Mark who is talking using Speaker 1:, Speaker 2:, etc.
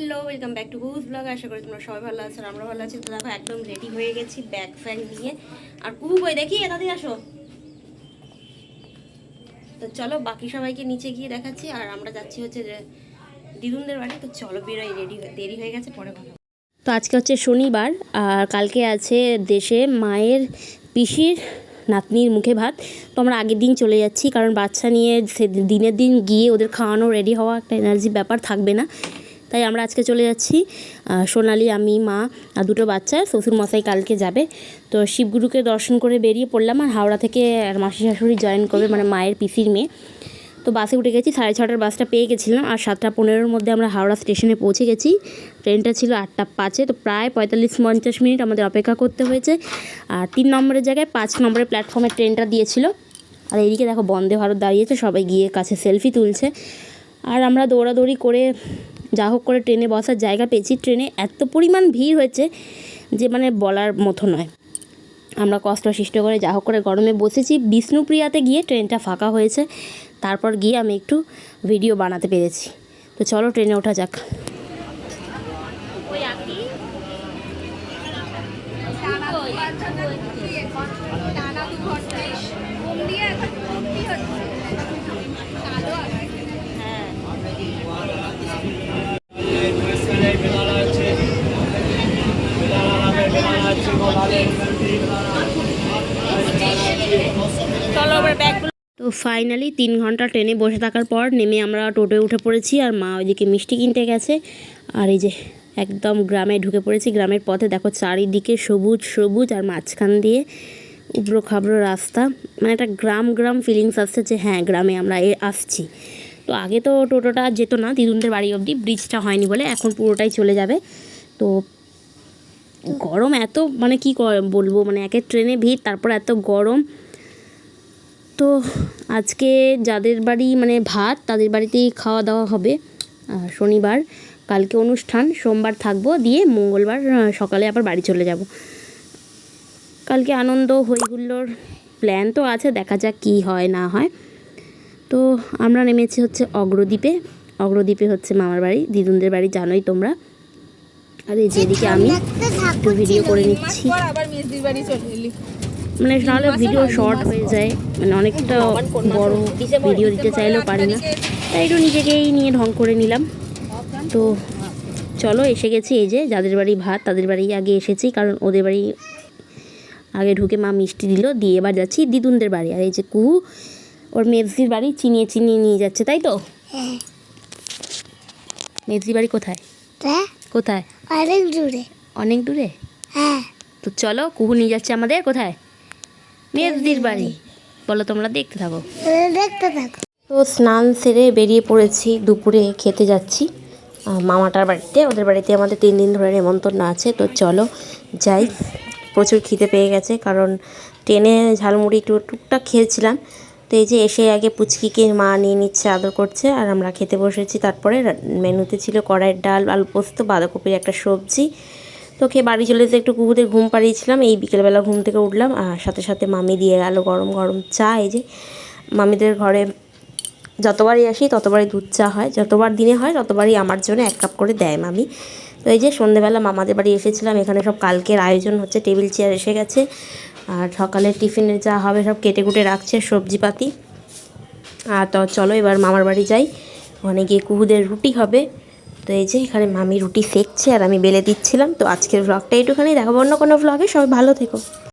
Speaker 1: Hello welcome back to goose blog আশা করি তোমরা সবাই ভালো আছো আমরা ভালো আছি। তো দেখো, একদম রেডি হয়ে গেছি ব্যাগ ফ্যাগ নিয়ে। আর কুহু কই দেখি এটাতে আসো? তো চলো, বাকি সবাইকে নিচে গিয়ে দেখাচ্ছি। আর আমরা যাচ্ছি হচ্ছে দিদুনদের বাড়ি। তো চলো, বেরোই রেডি দেরি হয়ে গেছে, পরে কথা তো আজকে হচ্ছে শনিবার, আর কালকে আছে দেশে মায়ের পিসির নাতনির মুখে ভাত। তো আমরা আগের দিন চলে যাচ্ছি, কারণ বাচ্চা নিয়ে দিনের দিন গিয়ে ওদের খাওয়ানো রেডি হওয়া একটা এনার্জি ব্যাপার থাকবে না। তাই আমরা আজকে চলে যাচ্ছি। সোনালি, আমি, মা আর দুটো বাচ্চা শ্বশুর মশাই কালকে যাবে। তো শিবগুরুকে দর্শন করে বেরিয়ে পড়লাম আর হাওড়া থেকে আর মাসি শাশুড়ি জয়েন করবে মানে মায়ের পিসির মেয়ে। তো বাসে উঠে গেছি, সাড়ে ছটার বাসটা পেয়ে গেছিলাম আর সাতটা পনেরোর মধ্যে আমরা হাওড়া স্টেশনে পৌঁছে গেছি। ট্রেনটা ছিল আটটা পাঁচে, তো প্রায় পঁয়তাল্লিশ পঞ্চাশ মিনিট আমাদের অপেক্ষা করতে হয়েছে। আর তিন নম্বরের জায়গায় পাঁচ নম্বরের প্ল্যাটফর্মে ট্রেনটা দিয়েছিল। আর এইদিকে দেখো, বন্দে ভারত দাঁড়িয়েছে, সবাই গিয়ে কাছে সেলফি তুলছে। আর আমরা দৌড়াদৌড়ি করে যা হোক করে ট্রেনে বসার জায়গা পেয়েছি। ট্রেনে এত পরিমাণ ভিড় হয়েছে যে মানে বলার মতো নয়। আমরা কষ্ট সৃষ্ট করে যা হোক করে গরমে বসেছি। বিষ্ণুপ্রিয়াতে গিয়ে ট্রেনটা ফাঁকা হয়েছে। তারপর গিয়ে আমি একটু ভিডিও বানাতে পেরেছি। তো চলো ট্রেনে ওঠা যাক। তো ফাইনালি তিন ঘণ্টা ট্রেনে বসে থাকার পর নেমে আমরা টোটোয় উঠে পড়েছি আর মা ওইদিকে মিষ্টি কিনতে গেছে। আর এই যে একদম গ্রামে ঢুকে পড়েছি। গ্রামের পথে দেখো চারিদিকে সবুজ সবুজ আর মাঝখান দিয়ে উবড়ো খাবড়ো রাস্তা। মানে একটা গ্রাম গ্রাম ফিলিংস আসছে যে হ্যাঁ গ্রামে আমরা এ আসছি। তো আগে তো টোটোটা যেত না, দিদুনদের বাড়ি অবধি। ব্রিজটা হয়নি বলে এখন পুরোটাই চলে যাবে। তো গরম এত মানে কি, বলব? মানে একের ট্রেনে ভিড়, তারপর এত গরম। তো আজকে যাদের বাড়ি মানে ভাত তাদের বাড়িতেই খাওয়া দাওয়া হবে শনিবার। কালকে অনুষ্ঠান সোমবার থাকব দিয়ে মঙ্গলবার সকালে আবার বাড়ি চলে যাব। কালকে আনন্দ হইহুল্লোর প্ল্যান তো আছে দেখা যাক কী হয় না হয়। তো আমরা নেমেছি হচ্ছে অগ্রদ্বীপে। অগ্রদ্বীপে হচ্ছে মামার বাড়ি দিদুনদের বাড়ি জানোই তোমরা। আর এই যেদিকে আমি একটু ভিডিও করে নিচ্ছি।
Speaker 2: আবার বাড়ি
Speaker 1: মানে নাহলে ভিডিও শর্ট হয়ে যায়। মানে অনেকটা বড় ভিডিও দিতে চাইলেও পারি না। তাই একটু নিজেকেই নিয়ে ঢং করে নিলাম। তো চলো এসে গেছি এই যে যাদের বাড়ি ভাত তাদের বাড়ি আগে এসেছি কারণ ওদের বাড়ি আগে ঢুকে মা মিষ্টি দিল দিয়ে এবার যাচ্ছি দিদুনদের বাড়ি। আর এই যে কুহু ওর মেজদির বাড়ি চিনিয়ে চিনিয়ে নিয়ে যাচ্ছে তাই তো? মেজদির বাড়ি কোথায়? কোথায়?
Speaker 3: অনেক দূরে।
Speaker 1: অনেক দূরে?
Speaker 3: হ্যাঁ।
Speaker 1: তো চলো কুহু নিয়ে যাচ্ছে আমাদের কোথায়? মেজদির বাড়ি। বলো তোমরা দেখতে থাকো।
Speaker 3: দেখতে থাকো।
Speaker 1: তো স্নান সেরে বেরিয়ে পড়েছি দুপুরে খেতে যাচ্ছি। মামাটার বাড়িতে ওদের বাড়িতে আমাদের তিন দিন ধরে নেমন্তন্ন আছে। তো চলো যাই। প্রচুর খিদে পেয়ে গেছে কারণ ট্রেনে ঝালমুড়ি একটু টুকটাক খেয়েছিলাম। তো এই যে এসে আগে পুচকিকে মা নিয়ে নিচ্ছে আদর করছে আর আমরা খেতে বসেছি। তারপরে মেনুতে ছিল কড়াইয়ের ডাল আলু পোস্ত বাঁধাকপির একটা সবজি তো খেয়ে বাড়ি চলে যেতে একটু কুকুরদের ঘুম পাড়িয়েছিলাম। এই বিকেলবেলা ঘুম থেকে উঠলাম, আর সাথে সাথে মামি দিয়ে গেল গরম গরম চা। এই যে মামিদের ঘরে যতবারই আসি ততবারই দুধ চা হয়। যতবার দিনে হয় ততবারই আমার জন্য এক কাপ করে দেয় মামি। তো এই যে সন্ধেবেলা মামাদের বাড়ি এসেছিলাম, এখানে সব কালকের আয়োজন হচ্ছে, টেবিল চেয়ার এসে গেছে, আর সকালে টিফিনের যা হবে সব কেটে কুটে রাখছে সবজিপাতি। আর তো চলো এবার মামার বাড়ি যাই, ওখানে গিয়ে কুহুদের রুটি হবে। তো এই যে এখানে মামি রুটি সেকছে আর আমি বেলে দিচ্ছিলাম। তো আজকের ব্লগটা একটুখানি দেখাবো অন্য কোনো ব্লগে সবাই ভালো থেকো।